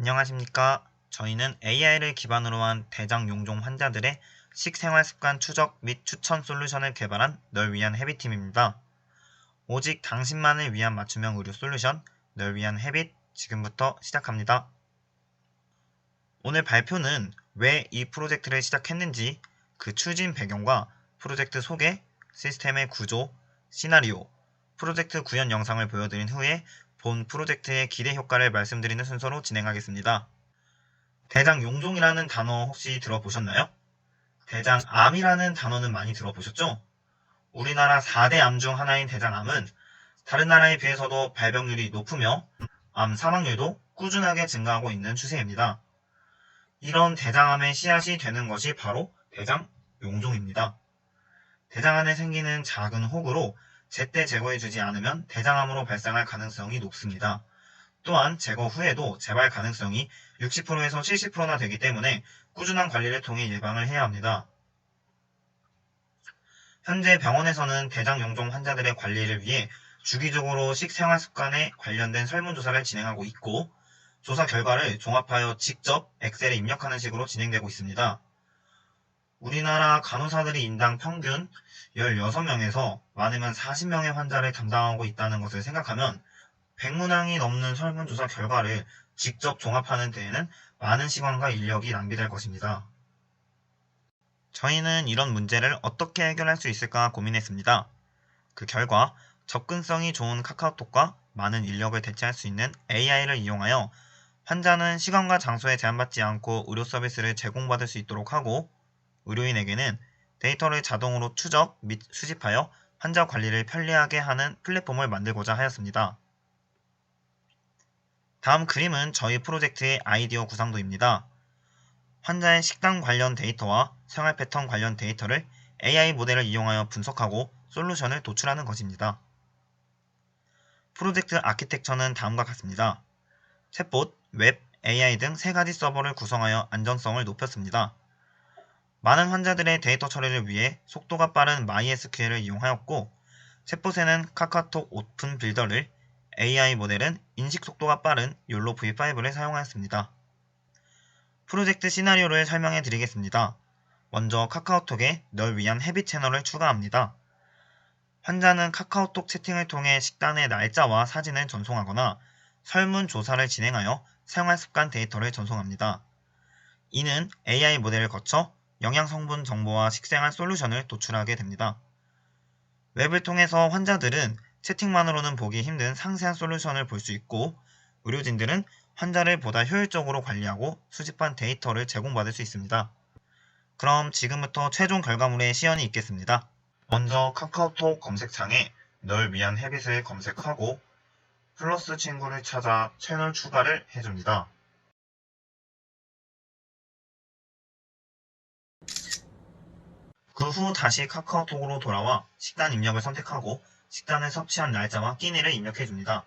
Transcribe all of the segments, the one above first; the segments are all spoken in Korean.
안녕하십니까. 저희는 AI를 기반으로 한 대장 용종 환자들의 식생활 습관 추적 및 추천 솔루션을 개발한 널 위한 헤비팀입니다. 오직 당신만을 위한 맞춤형 의료 솔루션 널 위한 헤빗 지금부터 시작합니다. 오늘 발표는 왜 이 프로젝트를 시작했는지 그 추진 배경과 프로젝트 소개, 시스템의 구조, 시나리오, 프로젝트 구현 영상을 보여드린 후에 본 프로젝트의 기대 효과를 말씀드리는 순서로 진행하겠습니다. 대장 용종이라는 단어 혹시 들어보셨나요? 대장 암이라는 단어는 많이 들어보셨죠? 우리나라 4대 암 중 하나인 대장암은 다른 나라에 비해서도 발병률이 높으며 암 사망률도 꾸준하게 증가하고 있는 추세입니다. 이런 대장암의 씨앗이 되는 것이 바로 대장 용종입니다. 대장 안에 생기는 작은 혹으로 제때 제거해주지 않으면 대장암으로 발생할 가능성이 높습니다. 또한 제거 후에도 재발 가능성이 60%에서 70%나 되기 때문에 꾸준한 관리를 통해 예방을 해야 합니다. 현재 병원에서는 대장 용종 환자들의 관리를 위해 주기적으로 식생활 습관에 관련된 설문조사를 진행하고 있고 조사 결과를 종합하여 직접 엑셀에 입력하는 식으로 진행되고 있습니다. 우리나라 간호사들이 인당 평균 16명에서 많으면 40명의 환자를 담당하고 있다는 것을 생각하면 100문항이 넘는 설문조사 결과를 직접 종합하는 데에는 많은 시간과 인력이 낭비될 것입니다. 저희는 이런 문제를 어떻게 해결할 수 있을까 고민했습니다. 그 결과 접근성이 좋은 카카오톡과 많은 인력을 대체할 수 있는 AI를 이용하여 환자는 시간과 장소에 제한받지 않고 의료 서비스를 제공받을 수 있도록 하고 의료인에게는 데이터를 자동으로 추적 및 수집하여 환자 관리를 편리하게 하는 플랫폼을 만들고자 하였습니다. 다음 그림은 저희 프로젝트의 아이디어 구상도입니다. 환자의 식단 관련 데이터와 생활 패턴 관련 데이터를 AI 모델을 이용하여 분석하고 솔루션을 도출하는 것입니다. 프로젝트 아키텍처는 다음과 같습니다. 챗봇, 웹, AI 등 세 가지 서버를 구성하여 안전성을 높였습니다. 많은 환자들의 데이터 처리를 위해 속도가 빠른 MySQL을 이용하였고, 챗봇에는 카카오톡 오픈 빌더를, AI 모델은 인식 속도가 빠른 욜로 V5를 사용하였습니다. 프로젝트 시나리오를 설명해 드리겠습니다. 먼저 카카오톡에 널 위한 헤비 채널을 추가합니다. 환자는 카카오톡 채팅을 통해 식단의 날짜와 사진을 전송하거나 설문조사를 진행하여 생활 습관 데이터를 전송합니다. 이는 AI 모델을 거쳐 영양 성분 정보와 식생활 솔루션을 도출하게 됩니다. 웹을 통해서 환자들은 채팅만으로는 보기 힘든 상세한 솔루션을 볼 수 있고 의료진들은 환자를 보다 효율적으로 관리하고 수집한 데이터를 제공받을 수 있습니다. 그럼 지금부터 최종 결과물의 시연이 있겠습니다. 먼저 카카오톡 검색창에 널 위한 헤빗을 검색하고 플러스 친구를 찾아 채널 추가를 해줍니다. 그 후 다시 카카오톡으로 돌아와 식단 입력을 선택하고 식단을 섭취한 날짜와 끼니를 입력해 줍니다.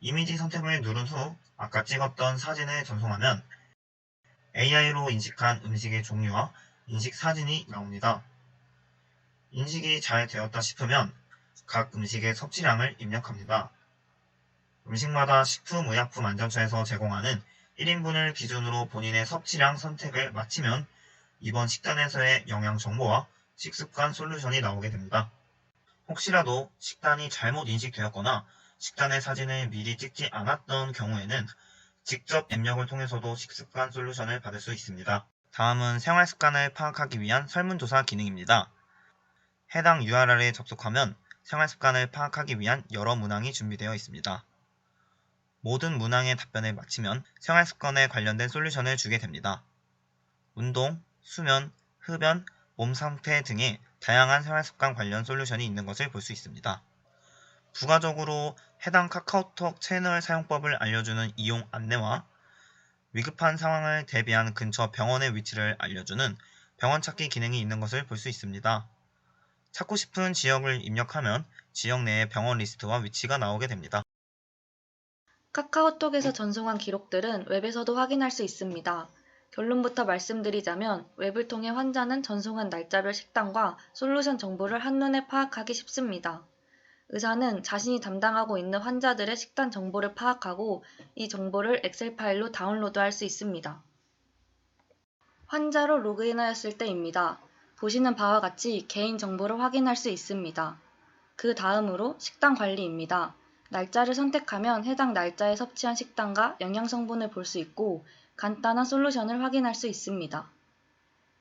이미지 선택을 누른 후 아까 찍었던 사진을 전송하면 AI로 인식한 음식의 종류와 인식 사진이 나옵니다. 인식이 잘 되었다 싶으면 각 음식의 섭취량을 입력합니다. 음식마다 식품의약품안전처에서 제공하는 1인분을 기준으로 본인의 섭취량 선택을 마치면 이번 식단에서의 영양 정보와 식습관 솔루션이 나오게 됩니다. 혹시라도 식단이 잘못 인식되었거나 식단의 사진을 미리 찍지 않았던 경우에는 직접 입력을 통해서도 식습관 솔루션을 받을 수 있습니다. 다음은 생활 습관을 파악하기 위한 설문조사 기능입니다. 해당 URL에 접속하면 생활 습관을 파악하기 위한 여러 문항이 준비되어 있습니다. 모든 문항의 답변을 마치면 생활 습관에 관련된 솔루션을 주게 됩니다. 운동, 수면, 흡연, 몸 상태 등의 다양한 생활 습관 관련 솔루션이 있는 것을 볼 수 있습니다. 부가적으로 해당 카카오톡 채널 사용법을 알려주는 이용 안내와 위급한 상황을 대비한 근처 병원의 위치를 알려주는 병원 찾기 기능이 있는 것을 볼 수 있습니다. 찾고 싶은 지역을 입력하면 지역 내의 병원 리스트와 위치가 나오게 됩니다. 카카오톡에서 전송한 기록들은 웹에서도 확인할 수 있습니다. 결론부터 말씀드리자면 웹을 통해 환자는 전송한 날짜별 식단과 솔루션 정보를 한눈에 파악하기 쉽습니다. 의사는 자신이 담당하고 있는 환자들의 식단 정보를 파악하고 이 정보를 엑셀 파일로 다운로드할 수 있습니다. 환자로 로그인하였을 때입니다. 보시는 바와 같이 개인 정보를 확인할 수 있습니다. 그 다음으로 식단 관리입니다. 날짜를 선택하면 해당 날짜에 섭취한 식단과 영양 성분을 볼 수 있고 간단한 솔루션을 확인할 수 있습니다.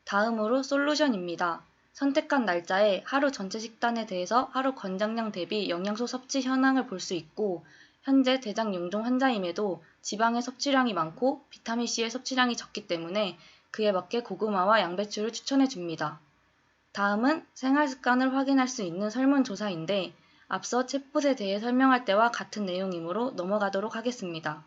다음으로 솔루션입니다. 선택한 날짜에 하루 전체 식단에 대해서 하루 권장량 대비 영양소 섭취 현황을 볼 수 있고 현재 대장 용종 환자임에도 지방의 섭취량이 많고 비타민C의 섭취량이 적기 때문에 그에 맞게 고구마와 양배추를 추천해 줍니다. 다음은 생활 습관을 확인할 수 있는 설문조사인데 앞서 챗봇에 대해 설명할 때와 같은 내용이므로 넘어가도록 하겠습니다.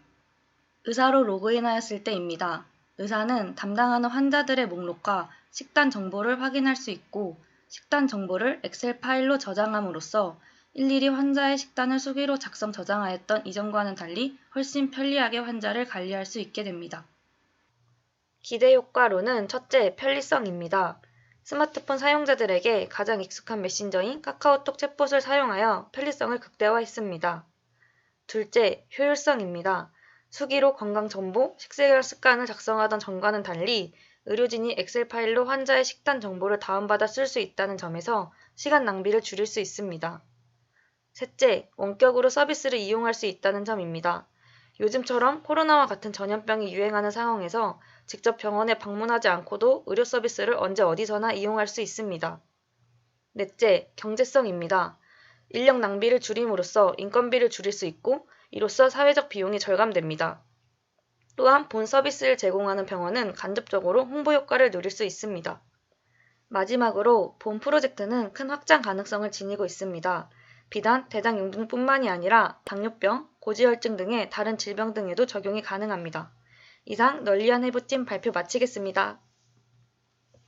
의사로 로그인하였을 때입니다. 의사는 담당하는 환자들의 목록과 식단 정보를 확인할 수 있고 식단 정보를 엑셀 파일로 저장함으로써 일일이 환자의 식단을 수기로 작성 저장하였던 이전과는 달리 훨씬 편리하게 환자를 관리할 수 있게 됩니다. 기대 효과로는 첫째, 편리성입니다. 스마트폰 사용자들에게 가장 익숙한 메신저인 카카오톡 챗봇을 사용하여 편리성을 극대화했습니다. 둘째, 효율성입니다. 수기로 건강 정보, 식생활 습관을 작성하던 전과는 달리 의료진이 엑셀 파일로 환자의 식단 정보를 다운받아 쓸 수 있다는 점에서 시간 낭비를 줄일 수 있습니다. 셋째, 원격으로 서비스를 이용할 수 있다는 점입니다. 요즘처럼 코로나와 같은 전염병이 유행하는 상황에서 직접 병원에 방문하지 않고도 의료 서비스를 언제 어디서나 이용할 수 있습니다. 넷째, 경제성입니다. 인력 낭비를 줄임으로써 인건비를 줄일 수 있고 이로써 사회적 비용이 절감됩니다. 또한 본 서비스를 제공하는 병원은 간접적으로 홍보 효과를 누릴 수 있습니다. 마지막으로 본 프로젝트는 큰 확장 가능성을 지니고 있습니다. 비단 대장 용종뿐만이 아니라 당뇨병, 고지혈증 등의 다른 질병 등에도 적용이 가능합니다. 이상 널리한 해부팀 발표 마치겠습니다.